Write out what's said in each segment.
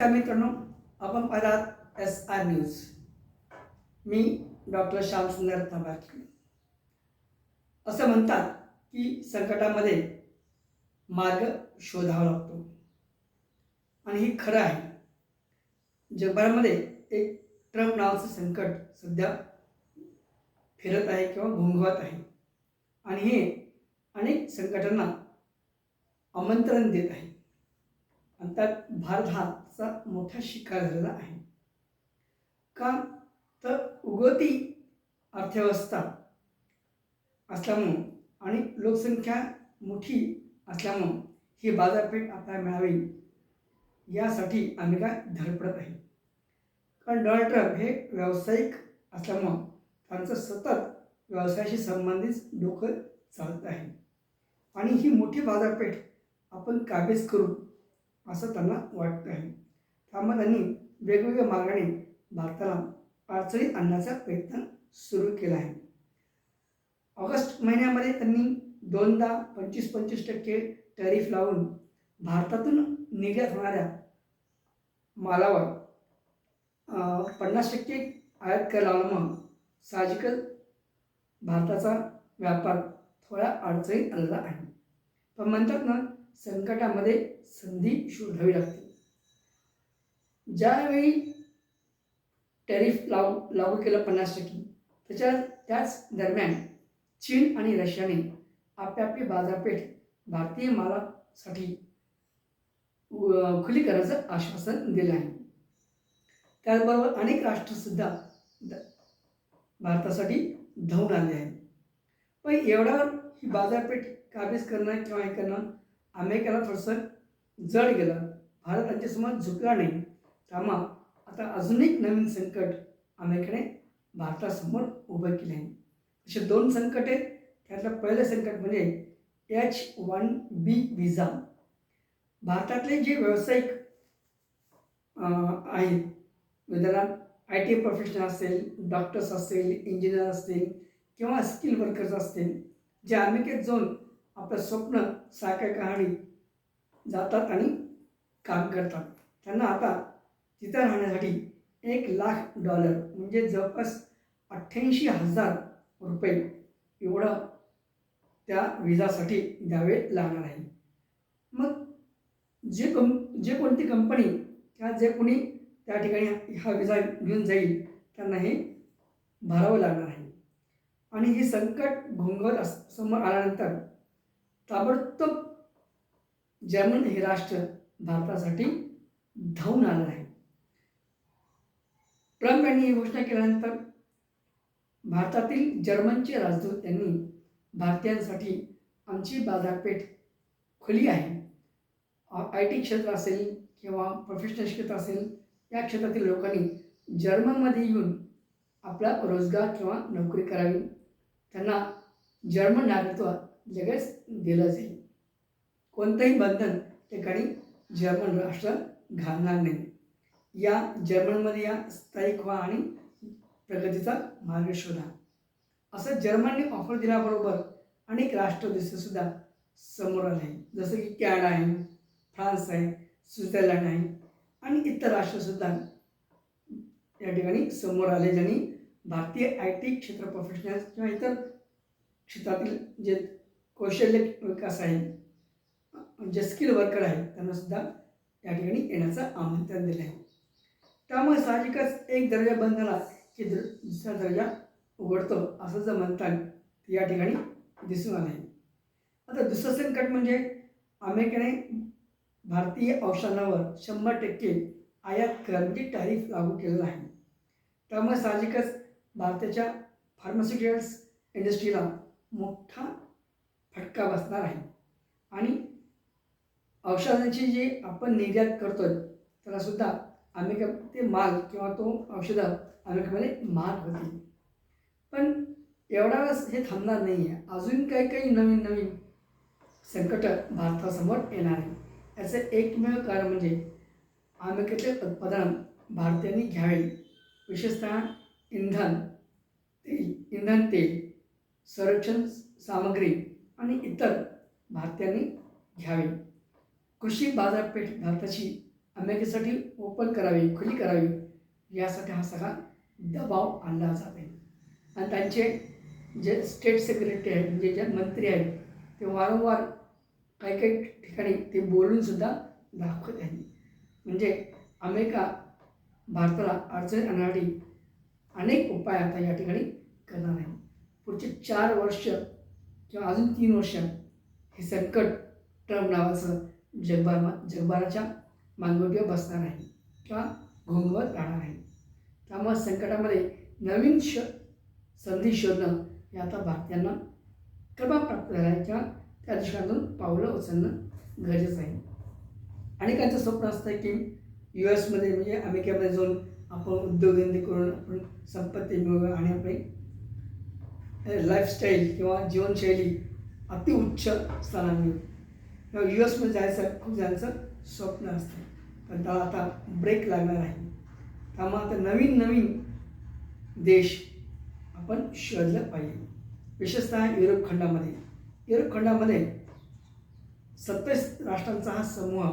नमस्कार मित्रांनो आपण पाहतात एस आर न्यूज. मी डॉक्टर श्यामसुंदर तंबाटकर असं म्हणतात की संकटामध्ये मार्ग शोधावा लागतो. आणि हे खरं आहे. जगभरामध्ये एक ट्रम्प नावाचं संकट सध्या फिरत आहे किंवा घोंघवत आहे. आणि हे अनेक संकटांना आमंत्रण देत आहे. आणि त्यात भारत हाचा मोठा शिकार झालेला आहे. का? तर उगवती अर्थव्यवस्था असल्यामुळं आणि लोकसंख्या मोठी असल्यामुळं ही बाजारपेठ आपल्याला मिळावी यासाठी आम्ही काय धडपडत आहे. कारण डोनाल्ड ट्रम्प हे व्यावसायिक असल्यामुळं त्यांचं सतत व्यवसायाशी संबंधित डोकं चालत आहे. आणि ही मोठी बाजारपेठ आपण काबीज करू असं त्यांना वाटतं आहे. त्यामुळे त्यांनी वेगवेगळ्या मार्गाने भारताला अडचणीत आणण्याचा प्रयत्न सुरू केला आहे. ऑगस्ट महिन्यामध्ये त्यांनी दोनदा पंचवीस पंचवीस टक्के टॅरिफ लावून भारतातून निर्यात होणाऱ्या मालावर पन्नास टक्के आयात कर लावल्यामुळं मग साहजिकच भारताचा व्यापार थोड्या अडचणीत आलेला आहे. पण म्हणतात ना संकटामध्ये संधी शोधावी लागते. ज्यावेळी टॅरिफ लाव लागू केलं पन्नास टक्के त्याच्या त्याच दरम्यान चीन आणि रशियाने आपापली बाजारपेठ भारतीय मालासाठी खुली करण्याचं आश्वासन दिलं आहे. त्याचबरोबर अनेक राष्ट्रसुद्धा द- भारतासाठी धावून आले आहेत. पण एवढ्यावर ही बाजारपेठ काबीज करणं किंवा हे करणं अमेरिकेला थोडंसं जड गेलं. भारत त्यांच्यासमोर झुकला नाही. त्यामुळं आता अजून एक नवीन संकट अमेरिकेने भारतासमोर उभं केले आहे असे दोन संकट आहेत. त्यातलं पहिलं संकट म्हणजे एच वन बी व्हिजा भारतातले जे व्यावसायिक आहेत ज्याला आय टी प्रोफेशनल असेल डॉक्टर्स असतील इंजिनियर असतील किंवा स्किल वर्कर्स असतील जे अमेरिकेत जाऊन आपलं स्वप्न साकार कहाणी जातात आणि काम करतात. त्यांना आता तिथं राहण्यासाठी एक लाख डॉलर म्हणजे जवळपास अठ्ठ्याऐंशी हजार रुपये एवढं त्या विजासाठी द्यावे लागणार आहे. मग जे कं जे कोणती कंपनी किंवा जे कोणी त्या ठिकाणी हा विजा घेऊन जाईल त्यांना हे भरावं लागणार आहे. आणि हे संकट घोंगवत अस समोर आल्यानंतर ताबडतोब जर्मन हे राष्ट्र भारतासाठी धावून आलं आहे. ट्रम्प यांनी ही घोषणा केल्यानंतर भारतातील जर्मनचे राजदूत यांनी भारतीयांसाठी आमची बाजारपेठ खुली आहे. आय टी क्षेत्र असेल किंवा प्रोफेशनल क्षेत्र असेल या क्षेत्रातील लोकांनी जर्मनमध्ये येऊन आपला रोजगार किंवा नोकरी करावी. त्यांना जर्मन नागरिकत्व लगेच दिलं जाईल. कोणतंही बंधन ठिकाणी जर्मन राष्ट्र घालणार नाही. या जर्मनमध्ये या स्थायिक व्हा आणि प्रगतीचा मार्ग शोधा. असं जर्मनने ऑफर दिल्याबरोबर अनेक राष्ट्र सुद्धा समोर आले. आहे जसं की कॅनडा आहे फ्रान्स आहे स्वित्झर्लंड आहे आणि इतर राष्ट्रसुद्धा या ठिकाणी समोर आले ज्यांनी भारतीय आय टी क्षेत्र प्रोफेशनल्स किंवा इतर क्षेत्रातील जे कौशल्य विकास आहे. जे स्किल वर्कर आहेत त्यांना सुद्धा या ठिकाणी येण्याचं आमंत्रण दिलं आहे. त्यामुळे साहजिकच एक दर्जा बंद झाला की दु दुसरा दर्जा उघडतो असं जर म्हणतात या ठिकाणी दिसून आलं आहे. आता दुसरं संकट म्हणजे अमेरिकेने भारतीय औषधांवर शंभर टक्के आयात कर म्हणजे टॅरिफ लागू केलेला आहे. त्यामुळे साहजिकच भारताच्या फार्मास्युटिकल्स इंडस्ट्रीला मोठा फटका बसणार आहे. आणि औषधांची जी आपण निर्यात करतो त्यालासुद्धा अमेरिका ते माल किंवा तो औषधं अमेरिकेमध्ये महाग होतील पण एवढा वेळेस हे थांबणार नाही आहे. अजून काही काही नवीन नवीन संकट भारतासमोर येणार आहे. याचं एकमेव कारण म्हणजे अमेरिकेचे उत्पादन भारतीयांनी घ्यावे विशेषतः इंधन तेल इंधन तेल संरक्षण सामग्री आणि इतर भारतीयांनी घ्यावे. कृषी बाजारपेठ भारताची अमेरिकेसाठी ओपन करावी खुली करावी यासाठी हा सगळा दबाव आणला जाते आणि त्यांचे जे स्टेट सेक्रेटरी आहेत म्हणजे जे मंत्री आहेत ते वारंवार काही काही ठिकाणी ते बोलूनसुद्धा दाखवत आहेत. म्हणजे अमेरिका भारताला अडचण आणण्यासाठी अनेक उपाय आता या ठिकाणी करणार आहे. पुढचे चार वर्ष किंवा अजून तीन वर्ष हे संकट ट्रम्प नावाचं जगभर जगभराच्या मानगोटीवर बसणार आहे किंवा घोंगवत राहणार आहे. त्यामुळे संकटामध्ये नवीन श संधी शोधणं हे आता भारतीयांना प्राप्त झाला आहे किंवा त्या दृष्टिकोनातून पावलं उचलणं गरजेचं आहे. अनेकांचं स्वप्न असतं की यू एसमध्ये म्हणजे अमेरिकेमध्ये जाऊन आपण उद्योगधंदे करून आपण संपत्ती मिळवूया आणि आपली लाईफस्टाईल किंवा जीवनशैली अतिउच्च स्थानावर किंवा यू एसमध्ये जायचं खूप जणांचं स्वप्न असतं. पण त्याला आता ब्रेक लागणार आहे. त्यामुळे आता नवीन नवीन देश आपण शोधलं पाहिजे. विशेषतः युरोप खंडामध्ये. युरोप खंडामध्ये सत्तावीस राष्ट्रांचा हा समूह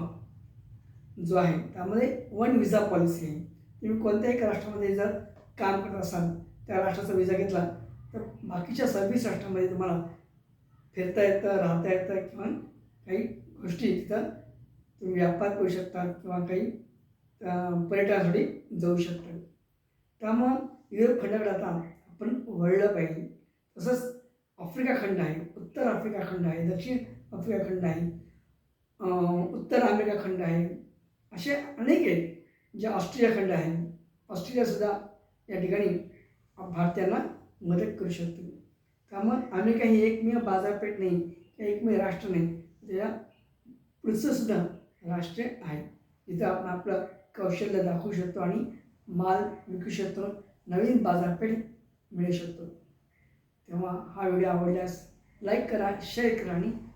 जो आहे त्यामध्ये वन विजा पॉलिसी आहे. तुम्ही कोणत्याही एका राष्ट्रामध्ये जर काम करत असाल त्या राष्ट्राचा विजा घेतला तर बाकीच्या सर्व्हिस राष्ट्रामध्ये तुम्हाला फिरता येतं राहता येतं किंवा काही गोष्टी तिथं तुम्ही व्यापार करू शकता किंवा काही पर्यटनासाठी जाऊ शकता त्यामुळं युरोप खंडाकडे आता आपण वळलं पाहिजे. तसंच आफ्रिका खंड आहे उत्तर आफ्रिका खंड आहे दक्षिण आफ्रिका खंड आहे उत्तर अमेरिका खंड आहे असे अनेक आहेत जे ऑस्ट्रेलिया खंड आहे. ऑस्ट्रेलियासुद्धा या ठिकाणी भारतीयांना मदत करू शकतो. त्यामुळे आम्ही काही एकमेव बाजारपेठ नाही किंवा एकमेव राष्ट्र नाही त्या पुढचंसुद्धा राष्ट्र आहे. जिथं आपण आपलं कौशल्य दाखवू शकतो आणि माल विकू शकतो नवीन बाजारपेठ मिळू शकतो. तेव्हा हा व्हिडिओ आवडल्यास लाईक करा शेअर करा आणि